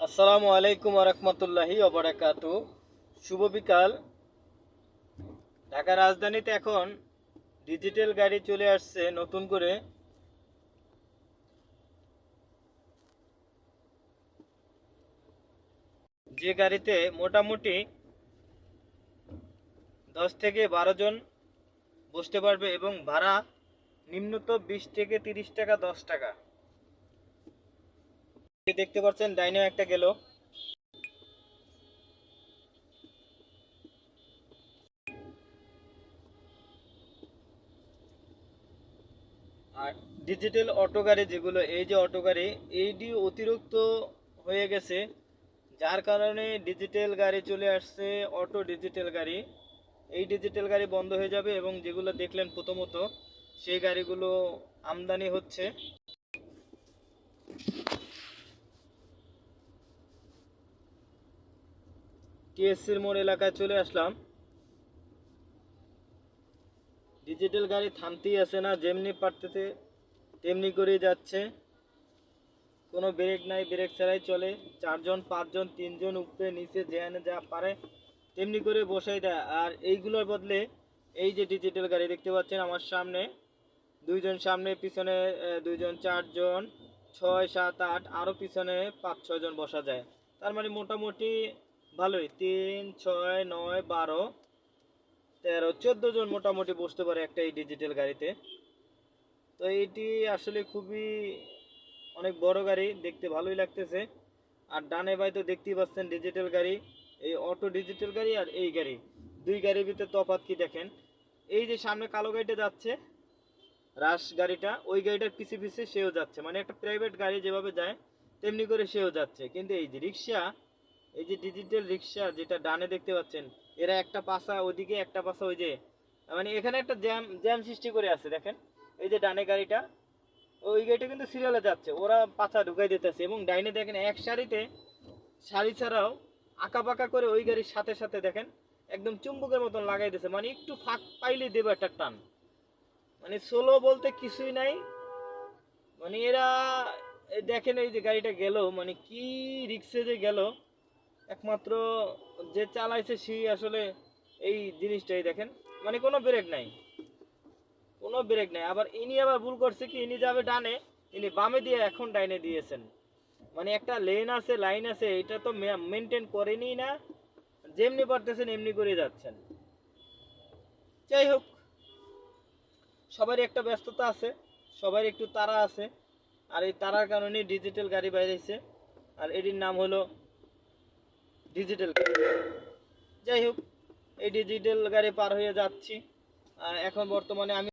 আসসালামু আলাইকুম রহমতুল্লাহি অবরাকাত শুভ বিকাল। ঢাকা রাজধানীতে এখন ডিজিটাল গাড়ি চলে আসছে নতুন করে। যে গাড়িতে মোটামুটি দশ থেকে বারো জন বসতে পারবে এবং ভাড়া নিম্নত বিশ থেকে তিরিশ টাকা, দশ টাকা। দেখতে পাচ্ছেন ডাইনে একটা গেল। আর ডিজিটাল অটো গাড়ি যেগুলো, এই যে অটো গাড়ি এইটি অতিরিক্ত হয়ে গেছে, যার কারণে ডিজিটাল গাড়ি চলে আসছে অটো ডিজিটাল গাড়ি এই ডিজিটাল গাড়ি বন্ধ হয়ে যাবে এবং যেগুলো দেখলেন প্রথমত, সেই গাড়িগুলো আমদানি হচ্ছে। টিএসসির মোড় এলাকায় চলে আসলাম। ডিজিটাল গাড়ি থামতেই আসে না, যেমনি পারতেছে তেমনি করেই যাচ্ছে। কোনো ব্রেক নাই, ব্রেক ছাড়াই চলে। চারজন, পাঁচজন, তিনজন উপরে, নিচে যেখানে যা পারে তেমনি করে বসাই দেয়। আর এইগুলোর বদলে এই যে ডিজিটাল গাড়ি দেখতে পাচ্ছেন আমার সামনে, দুইজন সামনে, পিছনে দুইজন, চারজন, ছয়, সাত, আট আরও পিছনে পাঁচ ছয় জন বসা যায়। তার মানে মোটামুটি ভালোই। তিন, ছয়, নয়, বারো, তেরো, চোদ্দ জন মোটামুটি বসতে পারে একটা এই ডিজিটাল গাড়িতে। তো এইটি আসলে খুবই অনেক বড় গাড়ি, দেখতে ভালোই লাগতেছে। আর ডানে বাই তো দেখতেই পাচ্ছেন ডিজিটাল গাড়ি, এই অটো ডিজিটাল গাড়ি আর এই গাড়ি। দুই গাড়ির ভিতরে তফাৎ কি দেখেন? এই যে সামনে কালো গাড়িটা যাচ্ছে, রাশ গাড়িটা, ওই গাড়িটার পিছে পিছে সেও যাচ্ছে। মানে একটা প্রাইভেট গাড়ি যেভাবে যায়, তেমনি করে সেও যাচ্ছে। কিন্তু এই যে রিক্সা এই যে ডিজিটাল রিক্সা যেটা ডানে দেখতে পাচ্ছেন, এরা একটা পাশা ওদিকে, একটা পাশা ওই যে মানে এখানে একটা জ্যাম জ্যাম সৃষ্টি করে আছে, দেখেন। এই যে ডানে গাড়িটা, ওই গাড়িটা কিন্তু সিরিয়ালে যাচ্ছে, ওরা পাছা ঢুকাই দিতেছে এবং ডাইনে দেখেন এক সারিতে, সারি ছাড়াও আঁকা পাকা করে ওই গাড়ির সাথে সাথে দেখেন, একদম চুম্বকের মতন লাগাই দিয়েছে মানে একটু ফাঁক পাইলে দেবে একটা টান। মানে সোলো বলতে কিছুই নাই মানে এরা দেখেন এই যে গাড়িটা গেল মানে কি রিক্সে যে গেল একমাত্র যে চালাইছে সেই আসলে এই জিনিসটাই দেখেন। মানে কোনো ব্রেক নাই। কোনো ব্রেক নাই। আবার ইনি আবার ভুল করছে কি, ইনি যাবে ডানে, ইনি বামে দিয়ে এখন ডাইনে দিয়েছেন। মানে একটা লেন আছে লাইন আছে, এটা তো মেনটেন করেনি না। যেমনি পারতেছেন, এমনি করে যাচ্ছেন। যাই হোক, সবারই একটা ব্যস্ততা আছে সবার একটু তারা আছে। আর এই তারার কারণে ডিজিটাল গাড়ি বাইরেছে। আর এটির নাম হলো ডিজিটাল যাই হোক এই ডিজিটাল গাড়ি পার হয়ে যাচ্ছি। এখন বর্তমানে আমি